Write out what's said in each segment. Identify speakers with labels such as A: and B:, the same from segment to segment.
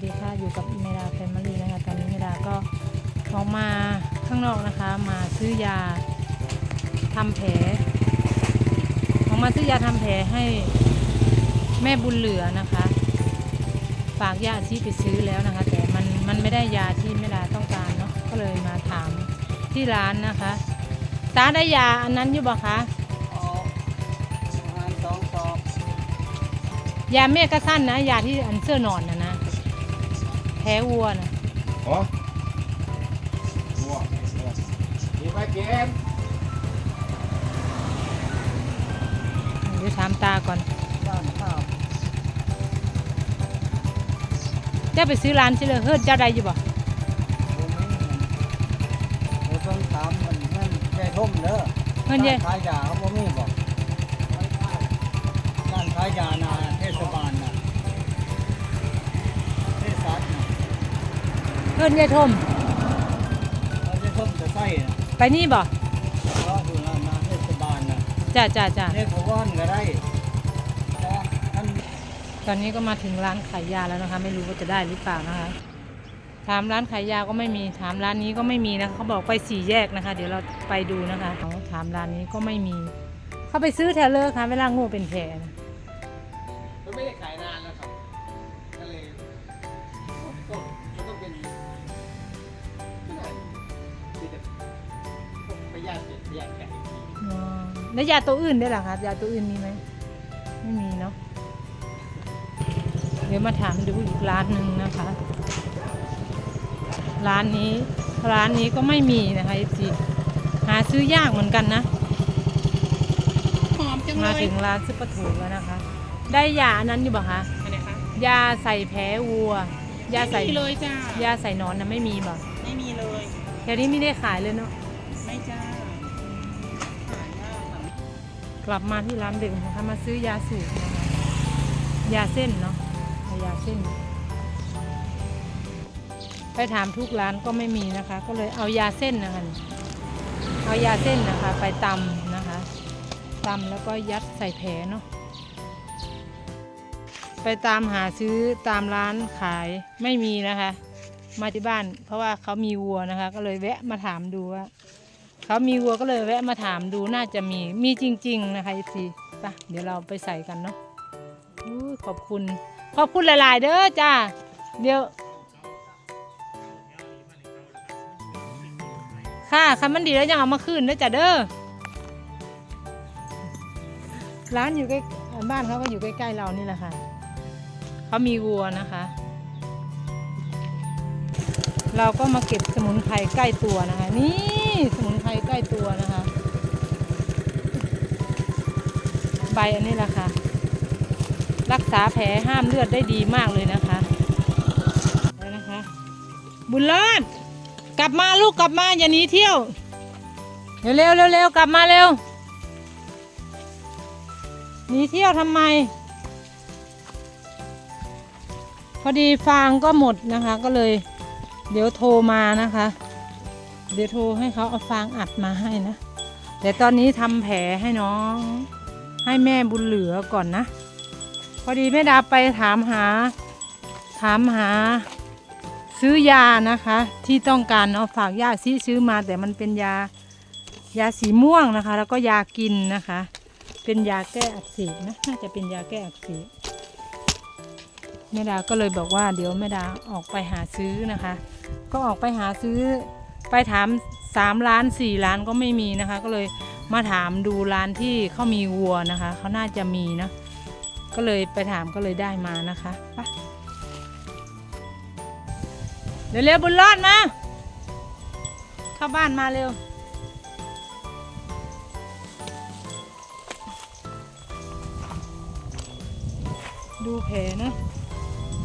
A: สดีค่ะ อยู่กับเมดาแฟมิลี่นะคะ ตอนนี้เมดาก็ออกมาข้างนอกนะคะ มาซื้อยาทำแผลออกมาซื้อยาทำแผลให้แม่บุญเหลือนะคะ ฝากญาติที่ไปซื้อแล้วนะคะ แต่มันมันไม่ได้ยาที่เมดาต้องการเนาะ ก็เลยมาถามที่ร้านนะคะตาได้ยาอันนั้นอยู่บ่คะ
B: เอาประมาณสองซอง
A: ยาเมกะสั้นนะ ยาที่อันเสื้อหนอนนะนะ แพ้วัวนะ
C: อ๋อวัวมีไปเกม
A: เดี๋ยวถามตาก่อน
B: ด้านข้าว
A: เจ้าไปซื้อร้านชิเลยเฮิรดเจ้าใดอยู่บ่
B: ตรงนี้เดี๋ยวต้องถามมันนั่นใจทุ่มเด้อ
A: เฮิรดเย่
B: ร้านขายยาเขาบ่มีบอกร้านขายยานาเทศบาล เฮิ
A: รดเย่ทม
B: เขาจะทุ่มจะใส่นะ
A: ไปนี่บ่
B: เพราะอยู่ร้านนาเทศบาลนะ
A: จ้าจ้าจ้า
B: เทศบาลก็ได้เพราะท่าน
A: ตอนนี้ก็มาถึงร้านขายยาแล้วนะคะ ไม่รู้ว่าจะได้หรือเปล่านะคะ ถามร้านขายยาก็ไม่มี ถามร้านนี้ก็ไม่มีนะคะเขาบอกไปสี่แยกนะคะ เดี๋ยวเราไปดูนะคะเอาถามร้านนี้ก็ไม่มี เขาไปซื้อแทเลอร์ค่ะเวลางูเป็นแผลนะ
C: มันไม่ได้ขายนาน แล้วยา
A: ตัวอื่นได้วยเหรอคะยาตัวอื่นมีไหมไม่มีเนาะเดี๋ยวมาถามดูอีกร้านหนึ่งนะคะ ร้านนี้ร้านนี้ก็ไม่มีนะคะเอฟซีหาซื้อยากเหมือนกันนะ
D: หอมจังเล
A: มายถึงร้านซุปเปอร์ถูกแล้วนะคะ ได้ยาอันนั้นอยู่บ่คะ
D: อะไรคะ
A: ยาใส่แผลวัวยาใส่
D: ไม่มีเลยจ้ายา
A: ใส่หนอนนะไม่มีบ่
D: ไม่มีเลย
A: แถวนี้ไม่ได้ขายเลยเนาะ
D: ไม่จ้าหายากค่ะ
A: กลับมาที่ร้านเดิมนะคะมาซื้อยาสูบนะคะยาเส้นเนาะยาเส้น ไปถามทุกร้านก็ไม่มีนะคะ ก็เลยเอายาเส้นนะคะเอายาเส้นนะคะไปตำนะคะตำแล้วก็ยัดใส่แผลเนาะไปตามหาซื้อตามร้านขายไม่มีนะคะ มาที่บ้านเพราะว่าเขามีวัวนะคะ ก็เลยแวะมาถามดูว่า เขามีวัวก็เลยแวะมาถามดูน่าจะมีมีจริง ๆ นะคะทีปะเดี๋ยวเราไปใส่กันเนาะขอบคุณ ขอบคุณหลาย ๆ เด้อจ้าเดี๋ยวค่ะคันมันดีแล้วยังเอามาคืนเด้อจ้าเด้อ ร้านอยู่ใกล้บ้านเขาก็อยู่ใกล้ๆเรานี่แหละค่ะ เขามีวัวนะคะ เราก็มาเก็บสมุนไพรใกล้ตัวนะคะ นี่ สมุนไพรใกล้ตัวนะคะ ใบอันนี้แหละค่ะ รักษาแผลห้ามเลือดได้ดีมากเลยนะคะแล้วนะคะ บุญรอดกลับมาลูกกลับมาอย่าหนีเที่ยว เร็วเร็วเร็วเร็วกลับมาเร็วหนีเที่ยวทำไม พอดีฟางก็หมดนะคะ ก็เลย เดี๋ยวโทรมานะคะ เดี๋ยวโทรให้เขาเอาฟางอัดมาให้นะ แต่ตอนนี้ทำแผลให้น้อง ให้แม่บุญเหลือก่อนนะ พอดีแม่ดาไปถามหา ถามหา ซื้อยานะคะ ที่ต้องการเอาฝากญาติซีซื้อมา แต่มันเป็นยายาสีม่วงนะคะ แล้วก็ยากินนะคะ เป็นยาแก้อักเสบนะน่าจะเป็นยาแก้อักเสบแม่ดาก็เลยบอกว่าเดี๋ยวแม่ดาออกไปหาซื้อนะคะ ก็ออกไปหาซื้อ ไปถามสามล้านสี่ล้านก็ไม่มีนะคะ ก็เลยมาถามดูร้านที่เขามีวัวนะคะเขาน่าจะมีนะ ก็เลยไปถามก็เลยได้มานะคะไปเร็วๆบุญรอดมา เข้าบ้านมาเร็ว ดูแผลนะ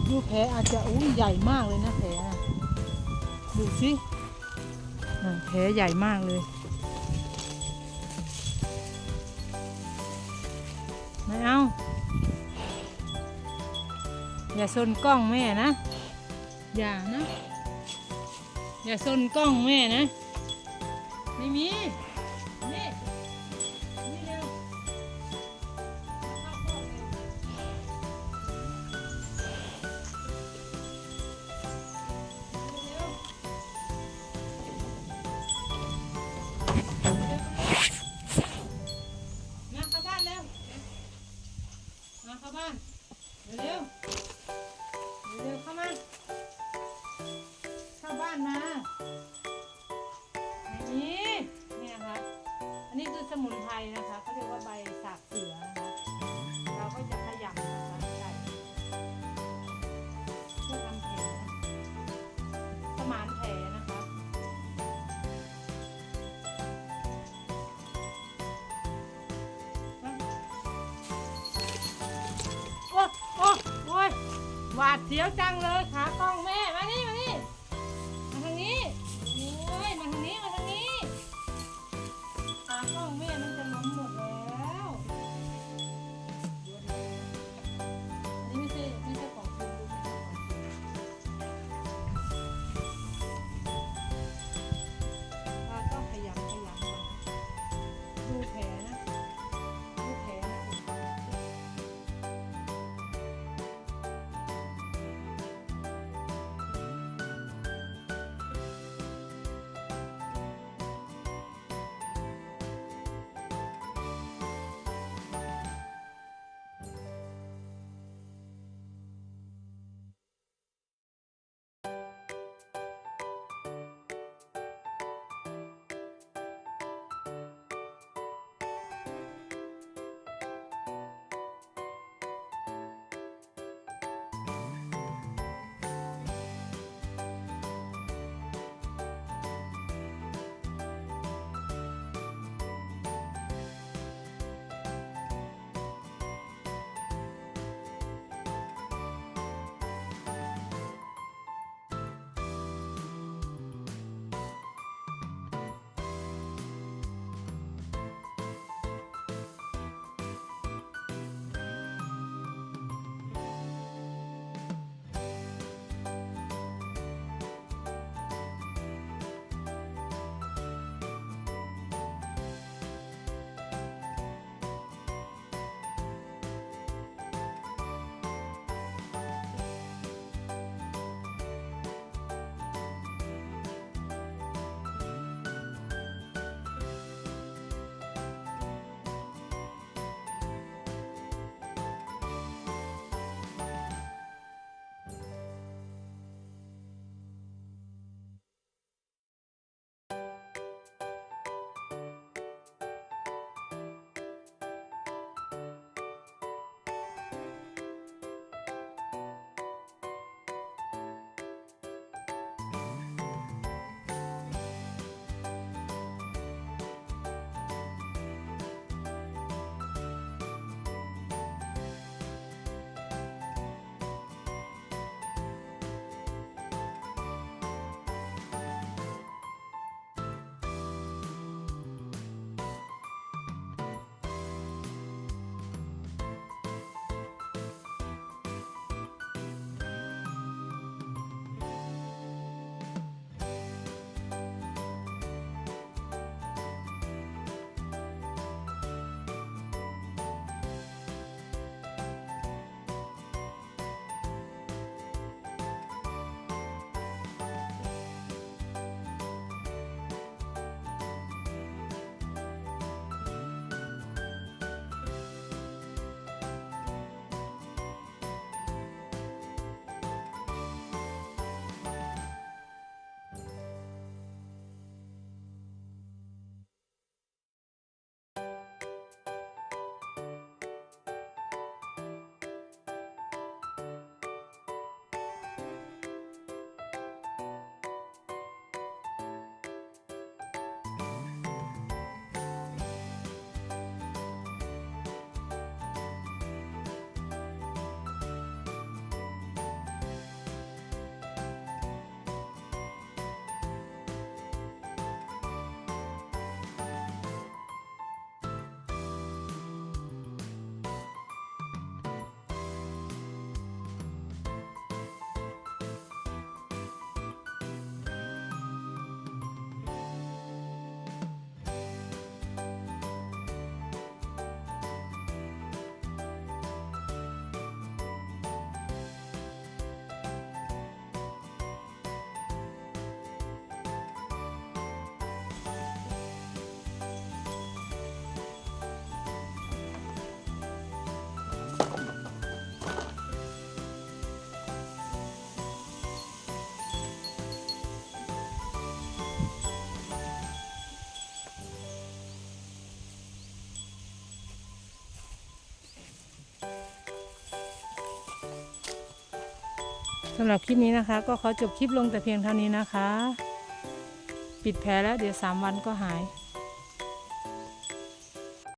A: ดูแผลอาจจะอุ้ยใหญ่มากเลยนะแผลดูสิ แผลใหญ่มากเลย ไม่เอา อย่าซนกล้องแม่นะ อย่านะ อย่าซนกล้องแม่นะ ไม่มี มุนไพรนะคะเขาเรียกว่าใบสาบเสือนะคะเราก็จะขยำนะคใส่เพื่อทำแผลสมานแผลนะคะโอ้ยหวาดเสียวจังเลยขาต้องแม่ สำหรับคลิปนี้นะคะ ก็ขอจบคลิปลงแต่เพียงเท่านี้นะคะ ปิดแผลแล้วเดี๋ยว 3 วันก็หาย